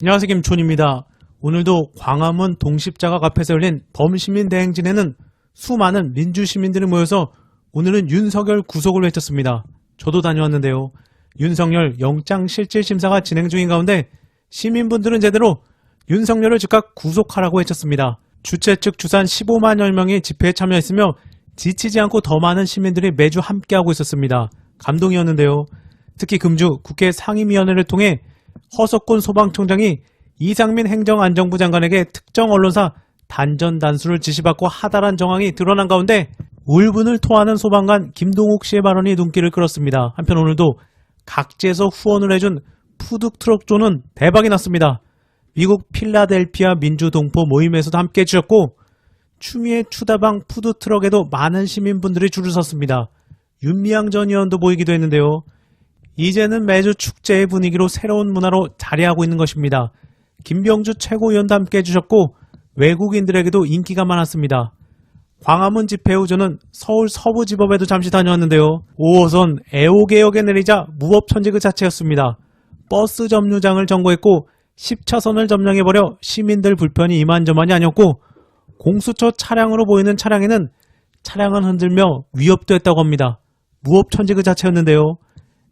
안녕하세요 김촌입니다. 오늘도 광화문 동십자가 앞에서 열린 범시민 대행진에는 수많은 민주시민들이 모여서 오늘은 윤석열 구속을 외쳤습니다. 저도 다녀왔는데요. 윤석열 영장실질심사가 진행 중인 가운데 시민분들은 제대로 윤석열을 즉각 구속하라고 외쳤습니다. 주최 측 주산 15만여 명이 집회에 참여했으며 지치지 않고 더 많은 시민들이 매주 함께하고 있었습니다. 감동이었는데요. 특히 금주 국회 상임위원회를 통해 허석곤 소방청장이 이상민 행정안전부 장관에게 특정 언론사 단전 단수를 지시받고 하달한 정황이 드러난 가운데 울분을 토하는 소방관 김동욱 씨의 발언이 눈길을 끌었습니다. 한편 오늘도 각지에서 후원을 해준 푸드트럭조는 대박이 났습니다. 미국 필라델피아 민주동포 모임에서도 함께 해주셨고 추미애 추다방 푸드트럭에도 많은 시민분들이 줄을 섰습니다. 윤미향 전 의원도 보이기도 했는데요. 이제는 매주 축제의 분위기로 새로운 문화로 자리하고 있는 것입니다. 김병주 최고위원도 함께 해주셨고 외국인들에게도 인기가 많았습니다. 광화문 집회 후 저는 서울 서부지법에도 잠시 다녀왔는데요. 5호선 애호개역에 내리자 무법천지 그 자체였습니다. 버스 점유장을 점거했고 10차선을 점령해버려 시민들 불편이 이만저만이 아니었고 공수처 차량으로 보이는 차량에는 차량은 흔들며 위협도 했다고 합니다. 무법천지 그 자체였는데요.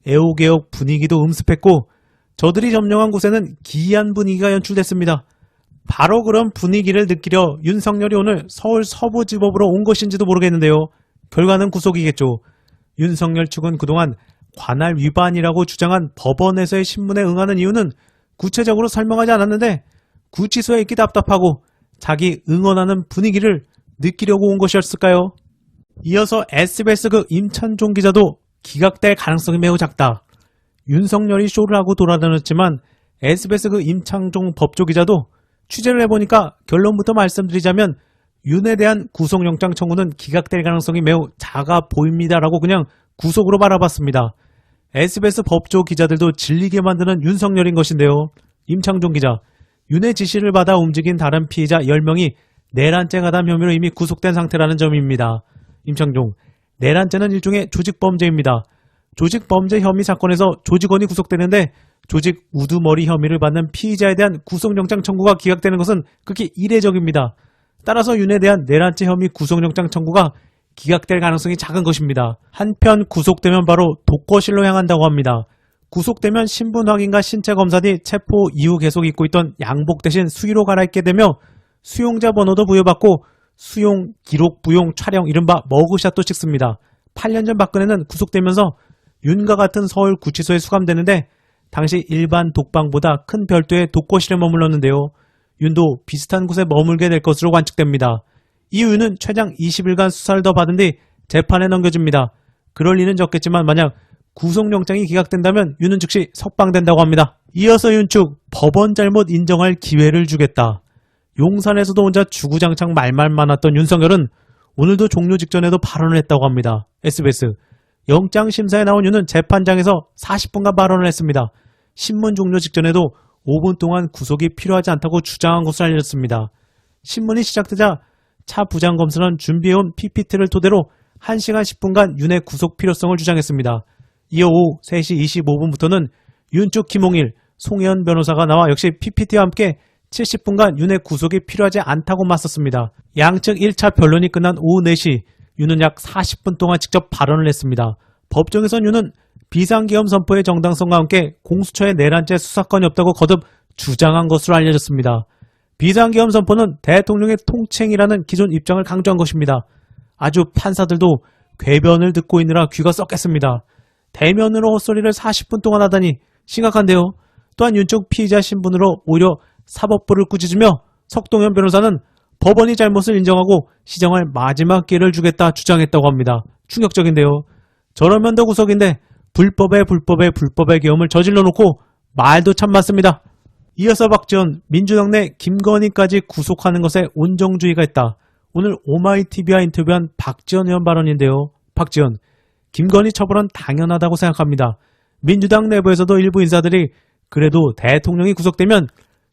애호개역 분위기도 음습했고 저들이 점령한 곳에는 기이한 분위기가 연출됐습니다. 바로 그런 분위기를 느끼려 윤석열이 오늘 서울 서부지법으로 온 것인지도 모르겠는데요. 결과는 구속이겠죠. 윤석열 측은 그동안 관할 위반이라고 주장한 법원에서의 신문에 응하는 이유는 구체적으로 설명하지 않았는데 구치소에 있기 답답하고 자기 응원하는 분위기를 느끼려고 온 것이었을까요? 이어서 SBS 그 임찬종 기자도 기각될 가능성이 매우 작다. 윤석열이 쇼를 하고 돌아다녔지만 SBS 그 임창종 법조 기자도 취재를 해보니까 결론부터 말씀드리자면 윤에 대한 구속영장 청구는 기각될 가능성이 매우 작아 보입니다라고 그냥 구속으로 바라봤습니다. SBS 법조 기자들도 질리게 만드는 윤석열인 것인데요. 임창종 기자, 윤의 지시를 받아 움직인 다른 피의자 10명이 내란죄 가담 혐의로 이미 구속된 상태라는 점입니다. 임창종, 내란죄는 일종의 조직범죄입니다. 조직범죄 혐의 사건에서 조직원이 구속되는데 조직 우두머리 혐의를 받는 피의자에 대한 구속영장 청구가 기각되는 것은 극히 이례적입니다. 따라서 윤에 대한 내란죄 혐의 구속영장 청구가 기각될 가능성이 작은 것입니다. 한편 구속되면 바로 독거실로 향한다고 합니다. 구속되면 신분 확인과 신체 검사 뒤 체포 이후 계속 입고 있던 양복 대신 수의로 갈아입게 되며 수용자 번호도 부여받고 수용, 기록, 부용, 촬영, 이른바 머그샷도 찍습니다. 8년 전 박근혜는 구속되면서 윤과 같은 서울 구치소에 수감되는데 당시 일반 독방보다 큰 별도의 독거실에 머물렀는데요. 윤도 비슷한 곳에 머물게 될 것으로 관측됩니다. 이유는 최장 20일간 수사를 더 받은 뒤 재판에 넘겨집니다. 그럴 리는 적겠지만 만약 구속영장이 기각된다면 윤은 즉시 석방된다고 합니다. 이어서 윤 측 법원 잘못 인정할 기회를 주겠다. 용산에서도 혼자 주구장창 말만 많았던 윤석열은 오늘도 종료 직전에도 발언을 했다고 합니다. SBS 영장 심사에 나온 윤은 재판장에서 40분간 발언을 했습니다. 신문 종료 직전에도 5분 동안 구속이 필요하지 않다고 주장한 것으로 알려졌습니다. 신문이 시작되자 차 부장검사는 준비해온 PPT를 토대로 1시간 10분간 윤의 구속 필요성을 주장했습니다. 이어 오후 3시 25분부터는 윤 쪽 김홍일, 송혜연 변호사가 나와 역시 PPT와 함께 70분간 윤의 구속이 필요하지 않다고 맞섰습니다. 양측 1차 변론이 끝난 오후 4시 윤은 약 40분 동안 직접 발언을 했습니다. 법정에선 윤은 비상계엄 선포의 정당성과 함께 공수처의 내란죄 수사권이 없다고 거듭 주장한 것으로 알려졌습니다. 비상계엄 선포는 대통령의 통칭이라는 기존 입장을 강조한 것입니다. 아주 판사들도 궤변을 듣고 있느라 귀가 썩겠습니다. 대면으로 헛소리를 40분 동안 하다니 심각한데요. 또한 윤쪽 피의자 신분으로 오히려 사법부를 꾸짖으며 석동현 변호사는 법원이 잘못을 인정하고 시정할 마지막 기회를 주겠다 주장했다고 합니다. 충격적인데요. 저러면 더 구속인데 불법에 불법에 불법의 계엄을 저질러 놓고 말도 참 많습니다. 이어서 박지원 민주당 내 김건희까지 구속하는 것에 온정주의가 있다. 오늘 오마이TV와 인터뷰한 박지원 의원 발언인데요. 박지원, 김건희 처벌은 당연하다고 생각합니다. 민주당 내부에서도 일부 인사들이 그래도 대통령이 구속되면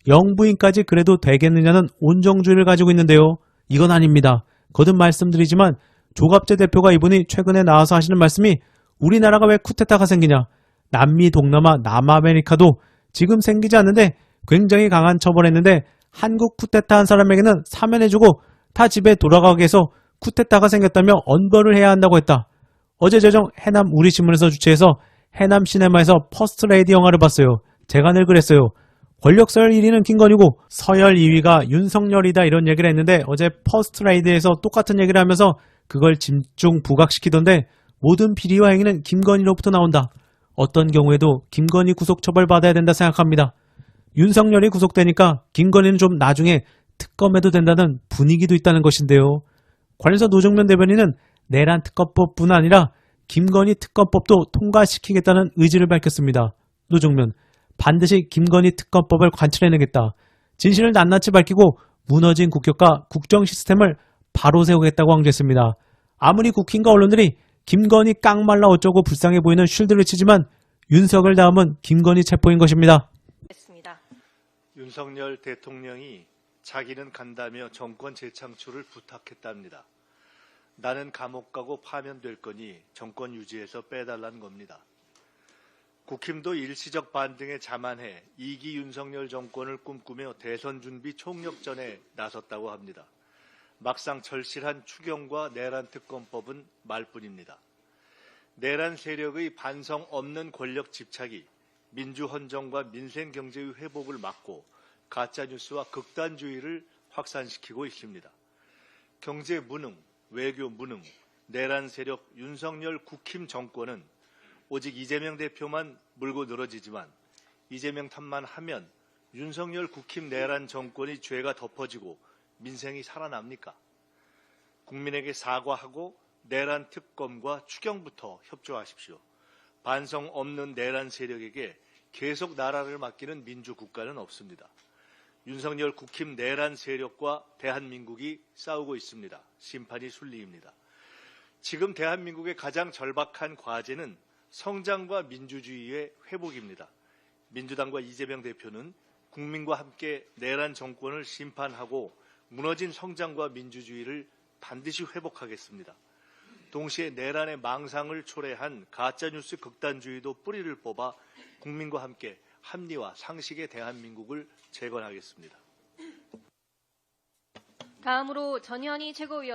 영부인까지 그래도 되겠느냐는 온정주의를 가지고 있는데요. 이건 아닙니다. 거듭 말씀드리지만 조갑재 대표가 이분이 최근에 나와서 하시는 말씀이 우리나라가 왜 쿠데타가 생기냐. 남미, 동남아, 남아메리카도 지금 생기지 않는데 굉장히 강한 처벌했는데 한국 쿠데타 한 사람에게는 사면해주고 타 집에 돌아가게 해서 쿠데타가 생겼다며 언벌을 해야 한다고 했다. 어제 제정 해남 우리신문에서 주최해서 해남 시네마에서 퍼스트 레이디 영화를 봤어요. 제가 늘 그랬어요. 권력 서열 1위는 김건희고 서열 2위가 윤석열이다 이런 얘기를 했는데 어제 퍼스트 레이디에서 똑같은 얘기를 하면서 그걸 집중 부각시키던데 모든 비리와 행위는 김건희로부터 나온다. 어떤 경우에도 김건희 구속 처벌 받아야 된다 생각합니다. 윤석열이 구속되니까 김건희는 좀 나중에 특검해도 된다는 분위기도 있다는 것인데요. 관련해서 노정면 대변인은 내란 특검법뿐 아니라 김건희 특검법도 통과시키겠다는 의지를 밝혔습니다. 노정면 반드시 김건희 특검법을 관철해내겠다. 진실을 낱낱이 밝히고 무너진 국격과 국정 시스템을 바로 세우겠다고 강조했습니다. 아무리 국힘과 언론들이 김건희 깡말라 어쩌고 불쌍해 보이는 쉴드를 치지만 윤석열 다음은 김건희 체포인 것입니다. 했습니다. 윤석열 대통령이 자기는 간다며 정권 재창출을 부탁했답니다. 나는 감옥 가고 파면될 거니 정권 유지해서 빼달라는 겁니다. 국힘도 일시적 반등에 자만해 2기 윤석열 정권을 꿈꾸며 대선 준비 총력전에 나섰다고 합니다. 막상 절실한 추경과 내란 특검법은 말뿐입니다. 내란 세력의 반성 없는 권력 집착이 민주 헌정과 민생 경제의 회복을 막고 가짜 뉴스와 극단주의를 확산시키고 있습니다. 경제 무능, 외교 무능, 내란 세력 윤석열 국힘 정권은 오직 이재명 대표만 물고 늘어지지만 이재명 탓만 하면 윤석열 국힘 내란 정권의 죄가 덮어지고 민생이 살아납니까? 국민에게 사과하고 내란 특검과 추경부터 협조하십시오. 반성 없는 내란 세력에게 계속 나라를 맡기는 민주국가는 없습니다. 윤석열 국힘 내란 세력과 대한민국이 싸우고 있습니다. 심판이 순리입니다. 지금 대한민국의 가장 절박한 과제는 성장과 민주주의의 회복입니다. 민주당과 이재명 대표는 국민과 함께 내란 정권을 심판하고 무너진 성장과 민주주의를 반드시 회복하겠습니다. 동시에 내란의 망상을 초래한 가짜뉴스 극단주의도 뿌리를 뽑아 국민과 함께 합리와 상식의 대한민국을 재건하겠습니다. 다음으로 전현희 최고위원